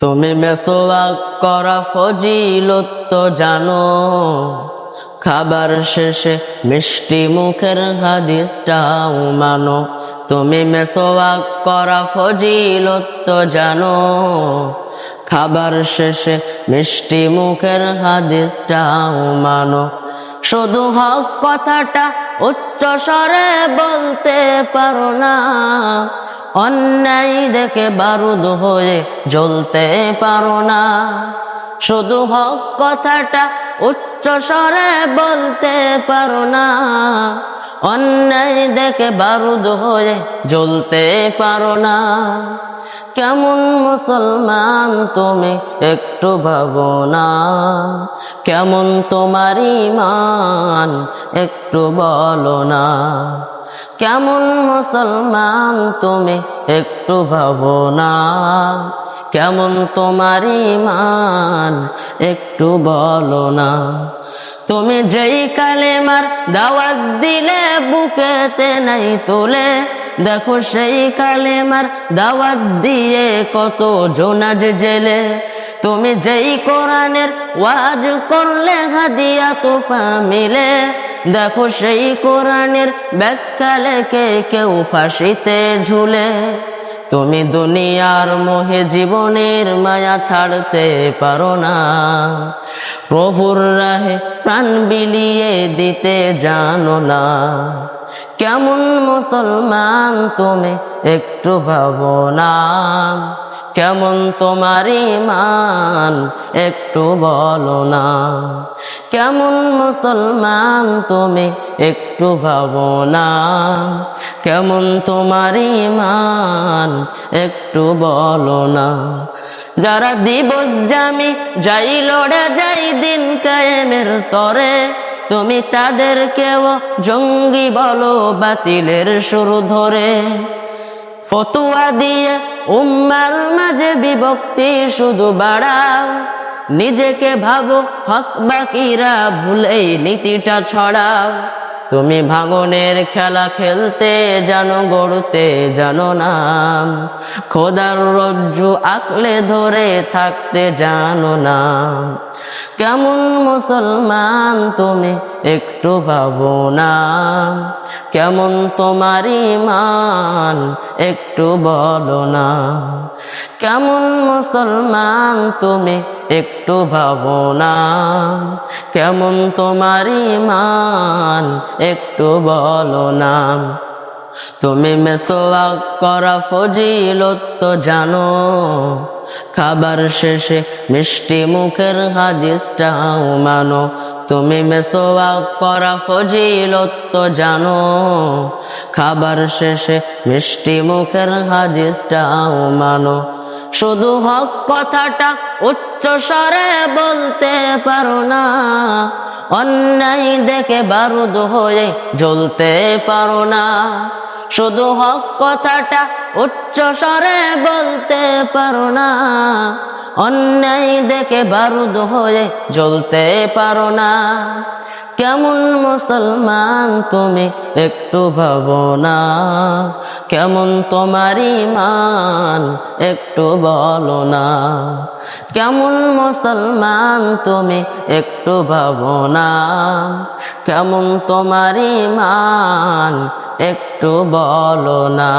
তুমি মেসোয়াক করা ফজিলত জানো, খাবার শেষে মিষ্টি মুখের হাদিসটাও মানো। তুমি মেসোয়াক করা ফজিলত জানো, খাবার শেষে মিষ্টি মুখের হাদিসটাও মানো। শুধু হক কথাটা উচ্চ স্বরে বলতে পারো না অন্যায় দেখে বারুদ হয়ে জ্বলতে পারো না। শুধু হক কথাটা উচ্চ স্বরে বলতে পারো না। অন্যায় দেখে বারুদ হয়ে জ্বলতে পারো না। কেমন মুসলমান তুমি একটু ভাবো না। কেমন তোমার ইমান একটু বলো না। কেমন মুসলমান তুমি একটু ভাবো না। কেমন তোমার ইমান একটু বলো না। তুমি যেই কালেমার দাওয়াত দিলে বুকেতে নাই তোলে দেখো সেই কালেমার দাওয়াত দিয়ে কত জোনাজ জেলে। তুমি যেই কোরআনের ওয়াজ করলে হাদিয়া তোফা মিলে। দেখো সেই কোরআনের ব্যাখ্যা লেখে কেউ ফাঁসিতে ঝুলে। তুমি দুনিয়ার মোহে জীবনের মায়া ছাড়তে পারো না। প্রভুর রাহে প্রাণ বিলিয়ে দিতে জানো না। কেমন মুসলমান তুমি একটু ভাবো না। কেমন তোমার ইমান একটু বলো না। কেমন মুসলমান তুমি একটু ভাবো না। কেমন তোমার ইমান একটু বলো না। যারা দিবস জামি যাই লড়ে যাই দিন কায়েমের তরে তুমি তাদেরকেও জঙ্গি বলো বাতিলের শুরু ধরে। ফতুয়া দিয়ে উম্মার মাঝে বিভক্তি শুধু বাড়াও। নিজেকে ভাবো হক বাকিরা ভুলেই নীতিটা ছড়াও। তুমি ভাঙনের খেলা খেলতে জানো, গড়তে জানো নাম খোদার রজ্জু আকলে ধরে থাকতে জানো নাম কেমন মুসলমান তুমি একটু ভাবো না। কেমন তোমার ইমান একটু বলো না। কেমন মুসলমান তুমি? একটু ভাবো না। কেমন তোমার ইমান একটু বলো না। তুমি মেসোয়াক করা ফজিলত তো জানো, খাবার শেষে মিষ্টি মুখের হাদিসটাও মানো। তুমি মেসোয়াক করা ফজিলত তো জানো, খাবার শেষে মিষ্টি মুখের হাদিসটাও মানো। শুধু হক কথাটা উচ্চ স্বরে বলতে পারো না অন্যায় দেখে বারুদ হয়ে জ্বলতে পারো না। শুধু হক কথাটা উচ্চ স্বরে বলতে পারো না। অন্যায় দেখে বারুদ হয়ে জ্বলতে পারো না। কেমন মুসলমান তুমি একটু ভাবো না? কেমন তোমার ইমান একটু বলো না? কেমন মুসলমান তুমি একটু ভাবো না? কেমন তোমার ইমান একটু বলো না?